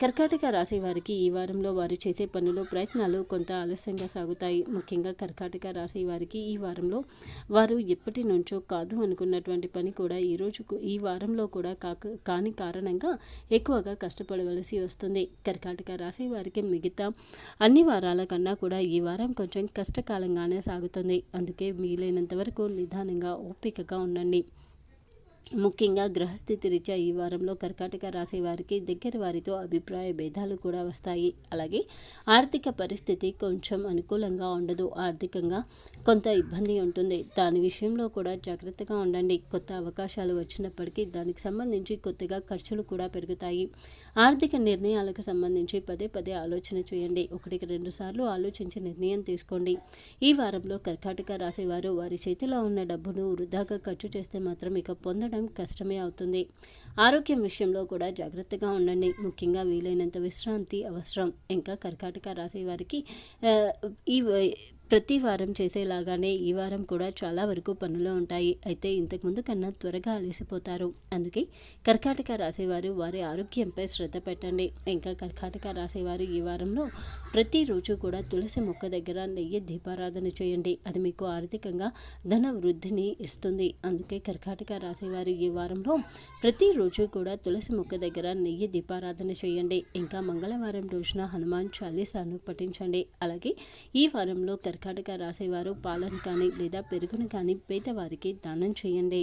కర్కాటక రాశి వారికి ఈ వారంలో వారు చేసే పనులు ప్రయత్నాలు కొంత ఆలస్యంగా సాగుతాయి. ముఖ్యంగా కర్కాటక రాశి వారికి ఈ వారంలో వారు ఎప్పటి నుంచో కాదు అనుకున్నటువంటి పని కూడా ఈ ఈ వారంలో కూడా కాక కాని కారణంగా ఎక్కువగా కష్టపడవలసి వస్తుంది. కర్కాటక రాశి వారికి మిగతా అన్ని వారాల కన్నా కూడా ఈ వారం కొంచెం కష్టకాలంగానే సాగుతుంది. అందుకే వీలైనంత వరకు నిదానంగా ఓపికగా ఉండండి. ముఖ్యంగా గ్రహస్థితి రీత్యా ఈ వారంలో కర్కాటక రాశి వారికి దగ్గర వారితో అభిప్రాయ భేదాలు కూడా వస్తాయి. అలాగే ఆర్థిక పరిస్థితి కొంచెం అనుకూలంగా ఉండదు. ఆర్థికంగా కొంత ఇబ్బంది ఉంటుంది. దాని విషయంలో కూడా జాగ్రత్తగా ఉండండి. కొత్త అవకాశాలు వచ్చినప్పటికీ దానికి సంబంధించి కొత్తగా ఖర్చులు కూడా పెరుగుతాయి. ఆర్థిక నిర్ణయాలకు సంబంధించి పదే పదే ఆలోచన చేయండి. ఒకటికి రెండు సార్లు ఆలోచించి నిర్ణయం తీసుకోండి. ఈ వారంలో కర్కాటక రాశి వారు వారి చేతిలో ఉన్న డబ్బును వృధాగా ఖర్చు చేస్తే మాత్రం ఇక పొందడం కష్టమే అవుతుంది. ఆరోగ్యం విషయంలో కూడా జాగ్రత్తగా ఉండండి. ముఖ్యంగా వీలైనంత విశ్రాంతి అవసరం. ఇంకా కర్కాటక రాశి వారికి ఈ ప్రతి వారం చేసేలాగానే ఈ వారం కూడా చాలా వరకు పనులు ఉంటాయి. అయితే ఇంతకుముందు కన్నా త్వరగా అలసిపోతారు. అందుకే కర్కాటక రాసేవారు వారి ఆరోగ్యంపై శ్రద్ధ పెట్టండి. ఇంకా కర్కాటక రాసేవారు ఈ వారంలో ప్రతిరోజు కూడా తులసి మొక్క దగ్గర నెయ్యి దీపారాధన చేయండి. అది మీకు ఆర్థికంగా ధన వృద్ధిని ఇస్తుంది. అందుకే కర్కాటక రాసేవారు ఈ వారంలో ప్రతిరోజు కూడా తులసి మొక్క దగ్గర నెయ్యి దీపారాధన చేయండి. ఇంకా మంగళవారం రోజున హనుమాన్ చాలీసాను పఠించండి. అలాగే ఈ వారంలో కర్ కర్కాటక రాసేవారు పాలను కానీ లేదా పెరుగును కానీ పేదవారికి దానం చేయండి.